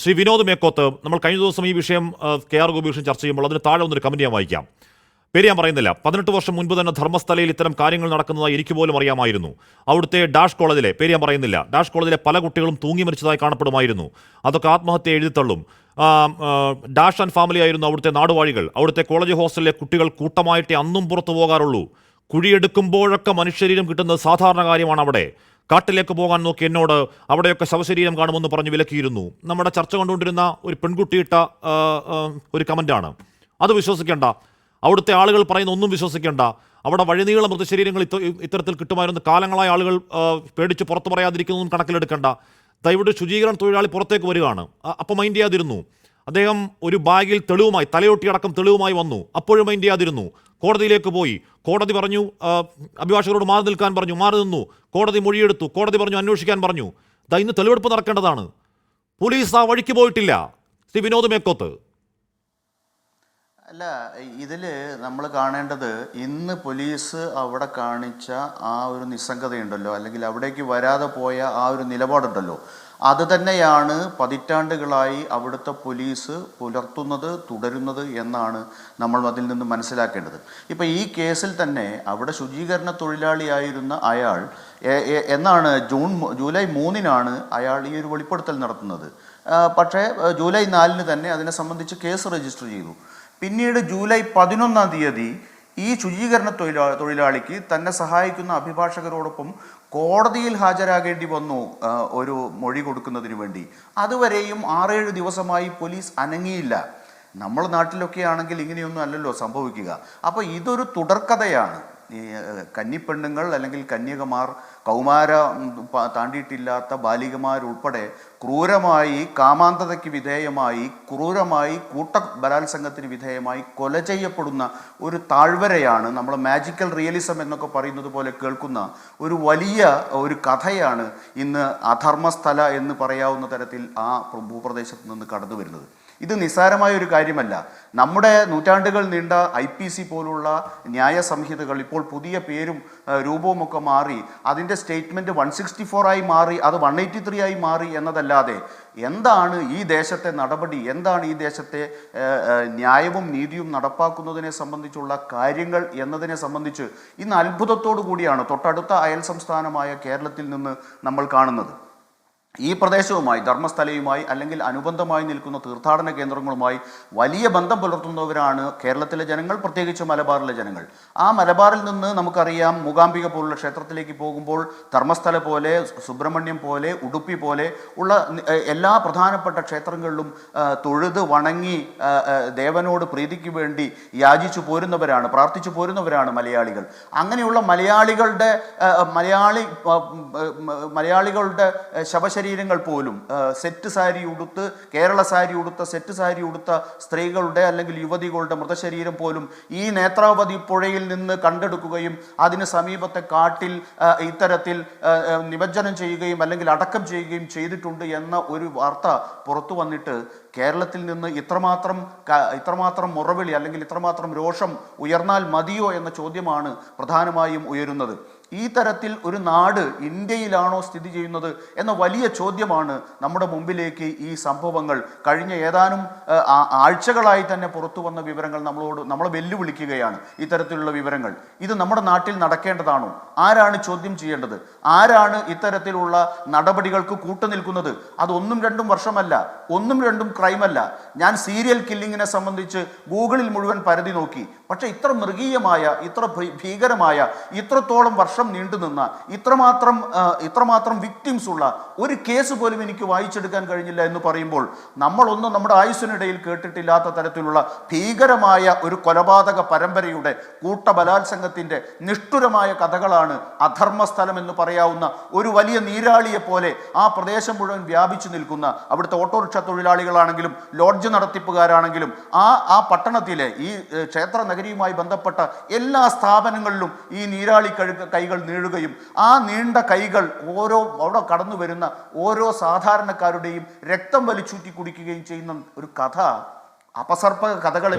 ശ്രീ വിനോദ് മേക്കോത്ത് നമ്മൾ കഴിഞ്ഞ ദിവസം ഈ വിഷയം കെ ആർ ഗോപികൃഷ്ണൻ ചർച്ച ചെയ്യുമ്പോൾ അതിന് താഴെ ഒന്നൊരു കമന്റ് ഞാൻ വായിക്കാം. പേര് ഞാൻ പറയുന്നില്ല. പതിനെട്ട് വർഷം മുൻപ് തന്നെ ധർമ്മസ്ഥലയിൽ ഇത്തരം കാര്യങ്ങൾ നടക്കുന്നതായി എനിക്ക് പോലും അറിയാമായിരുന്നു. അവിടുത്തെ ഡാഷ് കോളേജിലെ പേര് ഞാൻ പറയുന്നില്ല. ഡാഷ് കോളേജിലെ പല കുട്ടികളും തൂങ്ങി മരിച്ചതായി കാണപ്പെടുമായിരുന്നു. അതൊക്കെ ആത്മഹത്യ എഴുതിത്തള്ളും ഡാഷ് ആൻഡ് ഫാമിലി ആയിരുന്നു അവിടുത്തെ നാടുവാഴികൾ. അവിടുത്തെ കോളേജ് ഹോസ്റ്റലിലെ കുട്ടികൾ കൂട്ടമായിട്ടേ അന്നും പുറത്തു പോകാറുള്ളൂ. കുഴിയെടുക്കുമ്പോഴൊക്കെ മനുഷ്യരീരം കിട്ടുന്നത് സാധാരണ കാര്യമാണ് അവിടെ. കാട്ടിലേക്ക് പോകാൻ നോക്കി എന്നോട് അവിടെയൊക്കെ ശവശരീരം കാണുമെന്ന് പറഞ്ഞ് വിലക്കിയിരുന്നു. നമ്മുടെ ചർച്ച കണ്ടുകൊണ്ടിരുന്ന ഒരു പെൺകുട്ടിയിട്ട ഒരു കമന്റാണ് അത് വിശ്വസിക്കേണ്ട. അവിടുത്തെ ആളുകൾ പറയുന്ന ഒന്നും വിശ്വസിക്കേണ്ട. അവിടെ വഴിനീള മൃതശരീരങ്ങൾ ഇത്ത ഇത്തരത്തിൽ കിട്ടുമായിരുന്നു. കാലങ്ങളായ ആളുകൾ പേടിച്ച് പുറത്തു പറയാതിരിക്കുന്നതും കണക്കിലെടുക്കേണ്ട. ദയവിട്ട് ശുചീകരണ തൊഴിലാളി പുറത്തേക്ക് വരികയാണ്. അപ്പോൾ മൈൻഡ് ചെയ്യാതിരുന്നു. അദ്ദേഹം ഒരു ബാഗിൽ തെളിവുമായി തലയൊട്ടിയടക്കം തെളിവുമായി വന്നു. അപ്പോഴും മൈൻഡ് ചെയ്യാതിരുന്നു. കോടതിയിലേക്ക് പോയി. കോടതി പറഞ്ഞു അഭിഭാഷകരോട് മാറി നിൽക്കാൻ പറഞ്ഞു മാറി നിന്നു. കോടതി മൊഴിയെടുത്തു. കോടതി പറഞ്ഞു അന്വേഷിക്കാൻ പറഞ്ഞു. ദാ ഇന്ന് തെളിവെടുപ്പ് നടക്കേണ്ടതാണ്. പോലീസ് ആ വഴിക്ക് പോയിട്ടില്ല. ശ്രീ വിനോദ് മേക്കോത്ത്. അല്ല ഇതിൽ നമ്മൾ കാണേണ്ടത് ഇന്ന് പോലീസ് അവിടെ കാണിച്ച ആ ഒരു നിസ്സംഗതയുണ്ടല്ലോ. അല്ലെങ്കിൽ അവിടേക്ക് വരാതെ പോയ ആ ഒരു നിലപാടുണ്ടല്ലോ. അത് തന്നെയാണ് പതിറ്റാണ്ടുകളായി അവിടുത്തെ പോലീസ് പുലർത്തുന്നത് തുടരുന്നത് എന്നാണ് നമ്മൾ അതിൽ നിന്ന് മനസ്സിലാക്കേണ്ടത്. ഇപ്പം ഈ കേസിൽ തന്നെ അവിടെ ശുചീകരണ തൊഴിലാളിയായിരുന്ന അയാൾ എന്നാണ് ജൂൺ ജൂലൈ മൂന്നിനാണ് അയാൾ ഈ ഒരു വെളിപ്പെടുത്തൽ നടത്തുന്നത്. പക്ഷേ ജൂലൈ നാലിന് തന്നെ അതിനെ സംബന്ധിച്ച് കേസ് രജിസ്റ്റർ ചെയ്തു. പിന്നീട് ജൂലൈ പതിനൊന്നാം തീയതി ഈ ശുചീകരണ തൊഴിലാ തൊഴിലാളിക്ക് തന്നെ സഹായിക്കുന്ന അഭിഭാഷകരോടൊപ്പം കോടതിയിൽ ഹാജരാകേണ്ടി വന്നു ഒരു മൊഴി കൊടുക്കുന്നതിന് വേണ്ടി. അതുവരെയും ആറേഴ് ദിവസമായി പോലീസ് അനങ്ങിയില്ല. നമ്മൾ നാട്ടിലൊക്കെ ആണെങ്കിൽ ഇങ്ങനെയൊന്നും അല്ലല്ലോ സംഭവിക്കുക. അപ്പോൾ ഇതൊരു തുടർക്കഥയാണ്. ഈ കന്നിപ്പെണ്ണുങ്ങൾ അല്ലെങ്കിൽ കന്യകമാർ കൗമാര താണ്ടിയിട്ടില്ലാത്ത ബാലികമാരുൾപ്പെടെ ക്രൂരമായി കാമാന്തതയ്ക്ക് വിധേയമായി ക്രൂരമായി കൂട്ട ബലാത്സംഗത്തിന് വിധേയമായി കൊല ചെയ്യപ്പെടുന്ന ഒരു താഴ്വരയാണ് നമ്മൾ മാജിക്കൽ റിയലിസം എന്നൊക്കെ പറയുന്നത് പോലെ കേൾക്കുന്ന ഒരു വലിയ ഒരു കഥയാണ് ഇന്ന് അധർമ്മസ്ഥല എന്ന് പറയാവുന്ന തരത്തിൽ ആ പ്ര- ഭൂപ്രദേശത്ത് നിന്ന് കടന്നു വരുന്നത്. ഇത് നിസ്സാരമായ ഒരു കാര്യമല്ല. നമ്മുടെ നൂറ്റാണ്ടുകൾ നീണ്ട ഐ പി സി പോലുള്ള ന്യായ സംഹിതകൾ ഇപ്പോൾ പുതിയ പേരും രൂപവുമൊക്കെ മാറി അതിന്റെ സ്റ്റേറ്റ്മെന്റ് വൺ സിക്സ്റ്റി ഫോർ ആയി മാറി അത് വൺ എയ്റ്റി ത്രീ ആയി മാറി എന്നതല്ലാതെ എന്താണ് ഈ ദേശത്തെ നടപടി എന്താണ് ഈ ദേശത്തെ ന്യായവും നീതിയും നടപ്പാക്കുന്നതിനെ സംബന്ധിച്ചുള്ള കാര്യങ്ങൾ എന്നതിനെ സംബന്ധിച്ച് ഇന്ന് അത്ഭുതത്തോടു കൂടിയാണ് തൊട്ടടുത്ത അയൽ സംസ്ഥാനമായ കേരളത്തിൽ നിന്ന് നമ്മൾ കാണുന്നത്. ഈ പ്രദേശവുമായി ധർമ്മസ്ഥലയുമായി അല്ലെങ്കിൽ അനുബന്ധമായി നിൽക്കുന്ന തീർത്ഥാടന കേന്ദ്രങ്ങളുമായി വലിയ ബന്ധം പുലർത്തുന്നവരാണ് കേരളത്തിലെ ജനങ്ങൾ പ്രത്യേകിച്ച് മലബാറിലെ ജനങ്ങൾ. ആ മലബാറിൽ നിന്ന് നമുക്കറിയാം മൂകാംബിക പോലുള്ള ക്ഷേത്രത്തിലേക്ക് പോകുമ്പോൾ ധർമ്മസ്ഥല പോലെ സുബ്രഹ്മണ്യം പോലെ ഉടുപ്പി പോലെ ഉള്ള എല്ലാ പ്രധാനപ്പെട്ട ക്ഷേത്രങ്ങളിലും തൊഴുത് വണങ്ങി ദേവനോട് പ്രീതിക്ക് വേണ്ടി യാചിച്ചു പോരുന്നവരാണ് പ്രാർത്ഥിച്ചു പോരുന്നവരാണ് മലയാളികൾ. അങ്ങനെയുള്ള മലയാളികളുടെ മലയാളി മലയാളികളുടെ ആ, ശവശരീരങ്ങൾ പോലും സെറ്റ് സാരി ഉടുത്ത് കേരള സാരി ഉടുത്ത സെറ്റ് സാരി ഉടുത്ത സ്ത്രീകളുടെ അല്ലെങ്കിൽ യുവതികളുടെ മൃതശരീരം പോലും ഈ നേത്രാവതി പുഴയിൽ നിന്ന് കണ്ടെടുക്കുകയും അതിന് സമീപത്തെ കാട്ടിൽ ഇത്തരത്തിൽ നിമജ്ജനം ചെയ്യുകയും അല്ലെങ്കിൽ അടക്കം ചെയ്യുകയും ചെയ്തിട്ടുണ്ട് എന്ന ഒരു വാർത്ത പുറത്തു വന്നിട്ട് കേരളത്തിൽ നിന്ന് ഇത്രമാത്രം ഇത്രമാത്രം മുറവിളി അല്ലെങ്കിൽ ഇത്രമാത്രം രോഷം ഉയർന്നാൽ മതിയോ എന്ന ചോദ്യമാണ് പ്രധാനമായും ഉയരുന്നത്. ഈ തരത്തിൽ ഒരു നാട് ഇന്ത്യയിലാണോ സ്ഥിതി ചെയ്യുന്നത് എന്ന വലിയ ചോദ്യമാണ് നമ്മുടെ മുമ്പിലേക്ക് ഈ സംഭവങ്ങൾ. കഴിഞ്ഞ ഏതാനും ആഴ്ചകളായി തന്നെ പുറത്തു വന്ന വിവരങ്ങൾ നമ്മളോട് നമ്മളെ വെല്ലുവിളിക്കുകയാണ് ഇത്തരത്തിലുള്ള വിവരങ്ങൾ. ഇത് നമ്മുടെ നാട്ടിൽ നടക്കേണ്ടതാണോ? ആരാണ് ചോദ്യം ചെയ്യേണ്ടത്? ആരാണ് ഇത്തരത്തിലുള്ള നടപടികൾക്ക് കൂട്ടുനിൽക്കുന്നത്? അത് ഒന്നും രണ്ടും വർഷമല്ല ഒന്നും രണ്ടും ക്രൈമല്ല. ഞാൻ സീരിയൽ കില്ലിങ്ങിനെ സംബന്ധിച്ച് ഗൂഗിളിൽ മുഴുവൻ പരതി നോക്കി. പക്ഷേ ഇത്ര മൃഗീയമായ ഇത്ര ഭീകരമായ ഇത്രത്തോളം വർഷം നീണ്ടുനിന്ന ഇത്രമാത്രം ഇത്രമാത്രം വിക്ടിംസ് ഉള്ള ഒരു കേസ് പോലും എനിക്ക് വായിച്ചെടുക്കാൻ കഴിഞ്ഞില്ല എന്ന് പറയുമ്പോൾ നമ്മളൊന്നും നമ്മുടെ ആയുസ്സിനിടയിൽ കേട്ടിട്ടില്ലാത്ത തരത്തിലുള്ള ഭീകരമായ ഒരു കൊലപാതക പരമ്പരയുടെ കൂട്ടബലാത്സംഗത്തിന്റെ നിഷ്ഠുരമായ കഥകളാണ് അധർമ്മസ്ഥലം എന്ന് പറയാവുന്ന ഒരു വലിയ നീരാളിയെ പോലെ ആ പ്രദേശം മുഴുവൻ വ്യാപിച്ചു നിൽക്കുന്ന അവിടുത്തെ ഓട്ടോറിക്ഷ തൊഴിലാളികളാണെങ്കിലും ലോഡ്ജ് നടത്തിപ്പുകാരാണെങ്കിലും ആ ആ പട്ടണത്തിലെ ഈ ക്ഷേത്ര നഗരിയുമായി ബന്ധപ്പെട്ട എല്ലാ സ്ഥാപനങ്ങളിലും ഈ നീരാളി കഴുക കൈകൾ നീളുകയും ആ നീണ്ട കൈകൾ ഓരോ അവിടെ കടന്നു വരുന്ന ഓരോ സാധാരണക്കാരുടെയും രക്തം വലിച്ചൂറ്റി കുടിക്കുകയും ചെയ്യുന്ന ഒരു കഥ അപസർപ്പ കഥകൾ